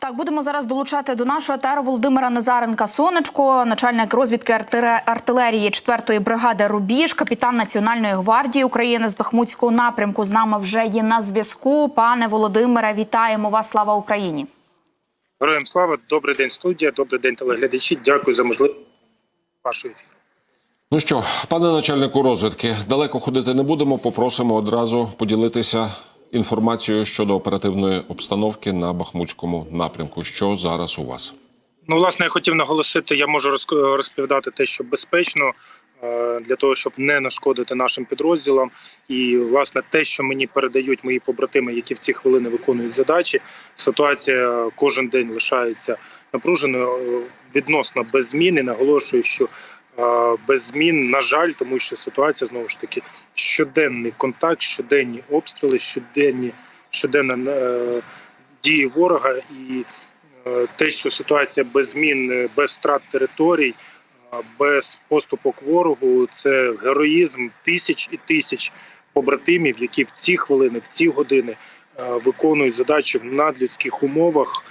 Так, будемо зараз долучати до нашого етеру Володимира Назаренка Сонечко, начальник розвідки артилерії 4-ї бригади Рубіж, капітан Національної гвардії України з Бахмутського напрямку. З нами вже є на зв'язку. Пане Володимире, вітаємо вас! Слава Україні! Героям слава, добрий день, студія, добрий день, телеглядачі. Дякую за можливість вашого ефіру. Ну що, пане начальнику розвідки, далеко ходити не будемо. Попросимо одразу поділитися інформацією щодо оперативної обстановки на Бахмутському напрямку. Що зараз у вас? Ну, власне, я хотів наголосити, я можу розповідати те, що безпечно е, для того, щоб не нашкодити нашим підрозділам. І власне те, що мені передають мої побратими, які в ці хвилини виконують задачі. Ситуація кожен день лишається напруженою е, відносно без змін. І наголошую, що без змін, на жаль, тому що ситуація знову ж таки щоденний контакт, щоденні обстріли, щоденні щоденна е, дії ворога і. Е, те, що ситуація без змін, е, без втрат територій, без поступок ворогу, це героїзм тисяч і тисяч побратимів, які в ці хвилини, в ці години е, виконують задачі в надлюдських умовах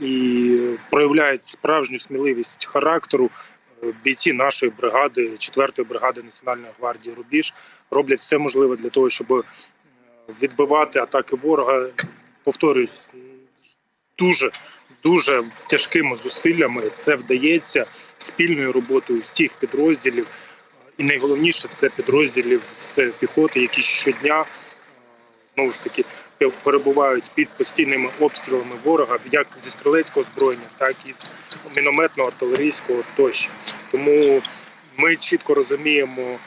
і проявляють справжню сміливість характеру. Бійці нашої бригади, 4-ї бригади Національної гвардії Рубіж, роблять все можливе для того, щоб е, відбивати атаки ворога. Повторюсь, дуже дуже тяжкими зусиллями це вдається спільною роботою всіх підрозділів. І найголовніше це підрозділів з піхоти, які щодня знову ж таки перебувають під постійними обстрілами ворога, як зі стрілецького зброєння, так і з мінометного, артилерійського тощо. Тому ми чітко розуміємо,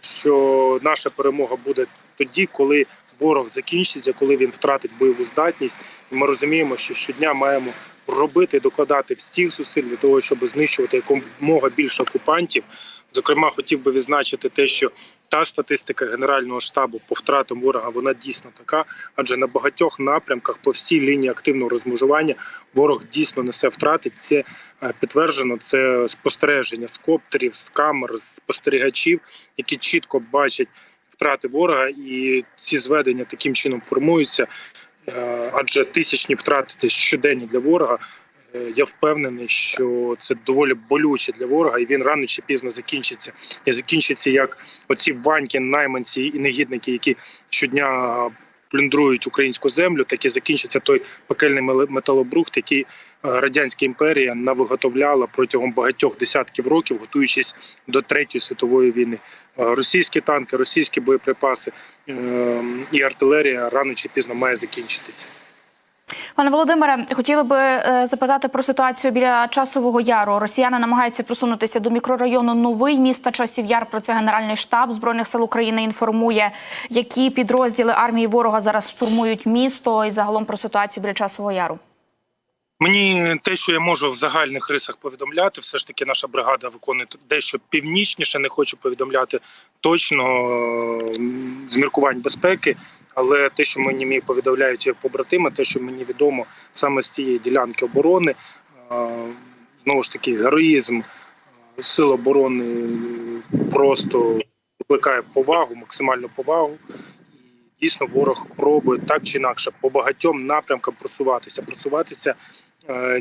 що наша перемога буде тоді, коли ворог закінчиться, коли він втратить бойову здатність. І ми розуміємо, що щодня маємо робити, докладати всіх зусиль для того, щоб знищувати якомога більше окупантів. Зокрема, хотів би відзначити те, що та статистика Генерального штабу по втратам ворога вона дійсно така, адже на багатьох напрямках по всій лінії активного розмежування ворог дійсно несе втрати. Це е, підтверджено. Це спостереження з коптерів, з камер, з спостерігачів, які чітко бачать втрати ворога, і ці зведення таким чином формуються. Е, Адже тисячні втрати щоденні для ворога. Е, Я впевнений, що це доволі болюче для ворога, і він рано чи пізно закінчиться. І закінчиться як оці ваньки, найманці і негідники, які щодня плюндрують українську землю, так і закінчиться той пекельний металобрухт, який е, радянська імперія навиготовляла протягом багатьох десятків років, готуючись до третьої світової війни. Е, Російські танки, російські боєприпаси е, і артилерія рано чи пізно має закінчитися. Пане Володимире, хотіли би е, запитати про ситуацію біля часового яру. Росіяни намагаються просунутися до мікрорайону Новий міста Часів Яр. Про це Генеральний штаб збройних сил України інформує, які підрозділи армії ворога зараз штурмують місто і загалом про ситуацію біля часового яру. Мені те, що я можу в загальних рисах повідомляти, все ж таки наша бригада виконує дещо північніше. Не хочу повідомляти точно з міркувань безпеки, але те, що мені повідомляють побратими, те, що мені відомо саме з цієї ділянки оборони, знову ж таки, героїзм сил оборони просто викликає повагу, максимальну повагу. Дійсно, ворог пробує так чи інакше по багатьом напрямкам просуватися, просуватися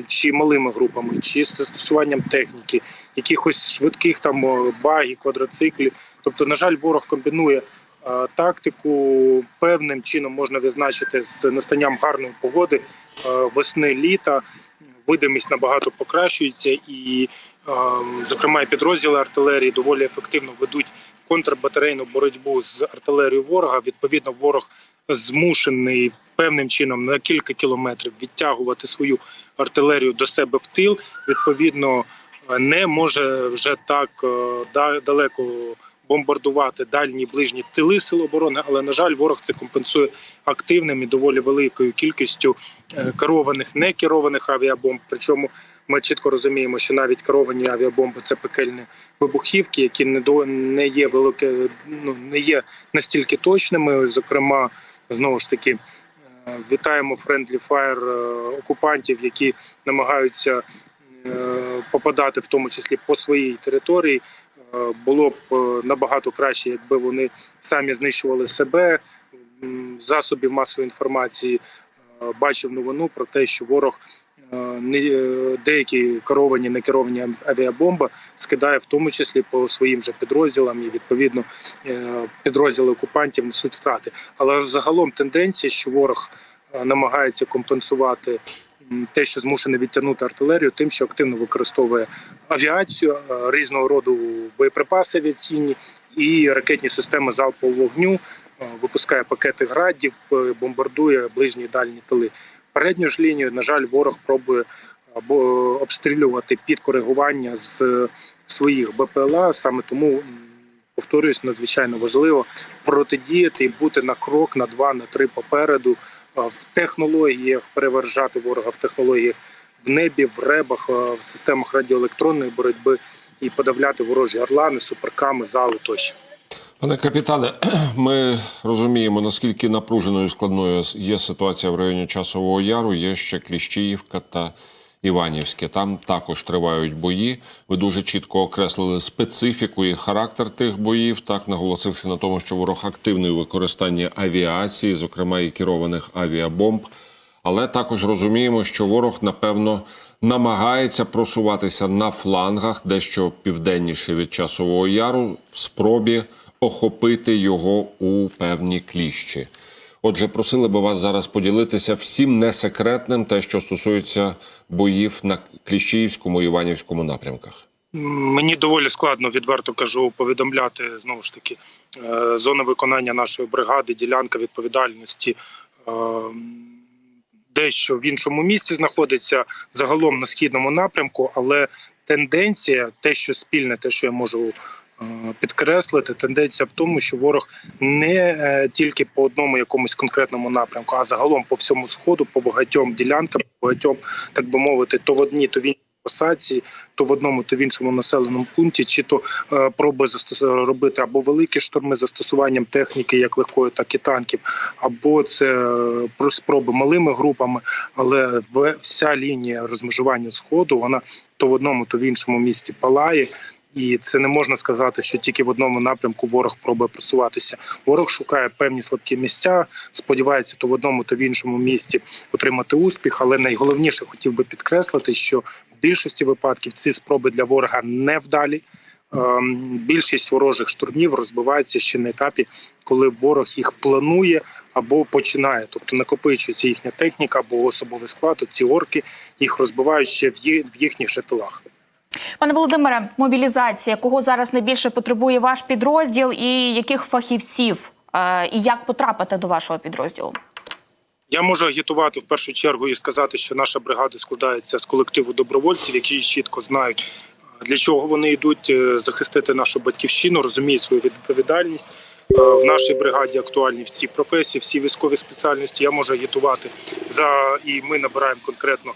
чи малими групами, чи з застосуванням техніки, якихось швидких там е, багів, квадроциклів. Тобто, на жаль, ворог комбінує е, тактику. Певним чином можна відзначити з настанням гарної погоди е, весни літа. Видимість набагато покращується, і, е, зокрема, і підрозділи артилерії доволі ефективно ведуть контрбатарейну боротьбу з артилерією ворога. Відповідно, ворог змушений певним чином на кілька кілометрів відтягувати свою артилерію до себе в тил. Відповідно, не може вже так е, далеко бомбардувати дальні ближні тили сил оборони. Але на жаль, ворог це компенсує активним і доволі великою кількістю е, керованих некерованих авіабомб. Причому ми чітко розуміємо, що навіть керовані авіабомби це пекельні вибухівки, які не до не є велике, ну не є настільки точними. Зокрема, знову ж таки. е, Вітаємо френдлі е, окупантів, які намагаються е, попадати в тому числі по своїй території. Е, Було б набагато краще, якби вони самі знищували себе засобів масової інформації. бачив новину про те, що ворог деякі керовані некеровані авіабомби скидає в тому числі по своїм же підрозділам, і відповідно е, підрозділи окупантів несуть втрати. Але загалом тенденція, що ворог е, намагається компенсувати те, що змушений відтягнути артилерію, тим, що активно використовує авіацію, е, різного роду боєприпаси авіаційні і ракетні системи залпового вогню, е, випускає пакети градів, е, бомбардує ближні і дальні тили. Передню ж лінію, на жаль, ворог пробує обстрілювати під коригування з своїх БПЛА. Саме тому повторюсь, надзвичайно важливо протидіяти і бути на крок, на два, на три попереду в технологіях, перевержати ворога в технологіях в небі, в ребах, в системах радіоелектронної боротьби і подавляти ворожі орлани, суперками, зали тощо. Пане капітане, ми розуміємо, наскільки напруженою і складною є ситуація в районі Часового Яру. Є ще Кліщіївка та Іванівське. Там також тривають бої. Ви дуже чітко окреслили специфіку і характер тих боїв, так наголосивши на тому, що ворог активний у використанні авіації, зокрема і керованих авіабомб. Але також розуміємо, що ворог, напевно, намагається просуватися на флангах, дещо південніше від часового яру, в спробі охопити його у певні кліщі. Отже, просили би вас зараз поділитися всім несекретним, те, що стосується боїв на Кліщіївському і Іванівському напрямках. Мені доволі складно, відверто кажу, повідомляти знову ж таки е, зона виконання нашої бригади, ділянка відповідальності. е, Дещо в іншому місці знаходиться загалом на східному напрямку, але тенденція, те, що спільне, те, що я можу підкреслити, тенденція в тому, що ворог не е, тільки по одному якомусь конкретному напрямку, а загалом по всьому сходу, по багатьом ділянкам, по багатьом, так би мовити, то в одній, то в іншій посадці, то в одному, то в іншому населеному пункті, чи то е, проби застос... робити або великі штурми застосуванням техніки, як легкої, так і танків, або це е, про спроби малими групами, але вся лінія розмежування сходу вона то в одному, то в іншому місті палає. І це не можна сказати, що тільки в одному напрямку ворог пробує просуватися. Ворог шукає певні слабкі місця, сподівається, то в одному, то в іншому місті отримати успіх. Але найголовніше хотів би підкреслити, що в більшості випадків ці спроби для ворога невдалі. Ем, Більшість ворожих штурмів розбивається ще на етапі, коли ворог їх планує або починає, тобто накопичується їхня техніка або особовий склад. Ці орки їх розбивають ще в їхніх же тилах. Пане Володимире, мобілізація, кого зараз найбільше потребує ваш підрозділ, і яких фахівців, е, і як потрапити до вашого підрозділу? Я можу агітувати в першу чергу і сказати, що наша бригада складається з колективу добровольців, які чітко знають, е, для чого вони йдуть е, захистити нашу батьківщину, розуміють свою відповідальність. В нашій бригаді актуальні всі професії, всі військові спеціальності. Я можу агітувати за і ми набираємо конкретно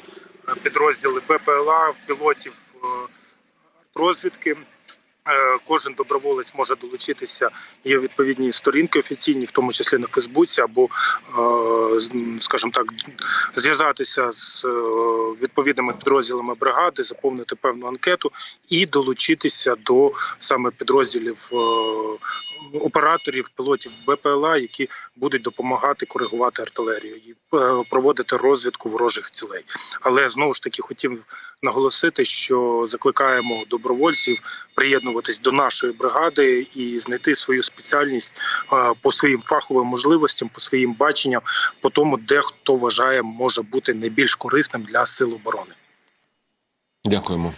підрозділи БПЛА, пілотів розвідки. Е, Кожен доброволець може долучитися. Є відповідні сторінки офіційні, в тому числі на Фейсбуці, або, е, скажімо так, зв'язатися з е, відповідними підрозділами бригади, заповнити певну анкету і долучитися до саме підрозділів операторів, пілотів БПЛА, які будуть допомагати коригувати артилерію і проводити розвідку ворожих цілей. Але знову ж таки хотів наголосити, що закликаємо добровольців приєднуватись до нашої бригади і знайти свою спеціальність е, по своїм фаховим можливостям, по своїм баченням, по тому, де хто вважає може бути найбільш корисним для сил оборони. Дякуємо.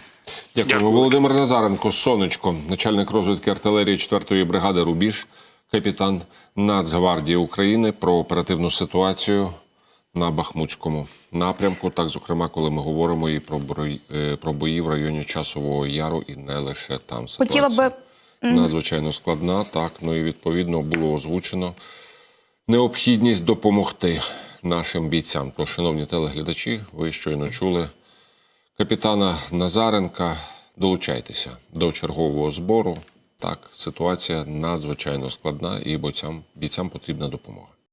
Дякуємо. Дякую. Володимир Назаренко, сонечко, начальник розвідки артилерії 4-ї бригади Рубіж, капітан Нацгвардії України про оперативну ситуацію на Бахмутському напрямку. Так, зокрема, коли ми говоримо і про бої, е, про бої в районі Часового Яру, і не лише там Хотіла би надзвичайно складна. Так, ну і відповідно було озвучено необхідність допомогти нашим бійцям. То, шановні телеглядачі, ви щойно чули капітана Назаренка. Долучайтеся до чергового збору. Так, ситуація надзвичайно складна, і бійцям, бійцям потрібна допомога.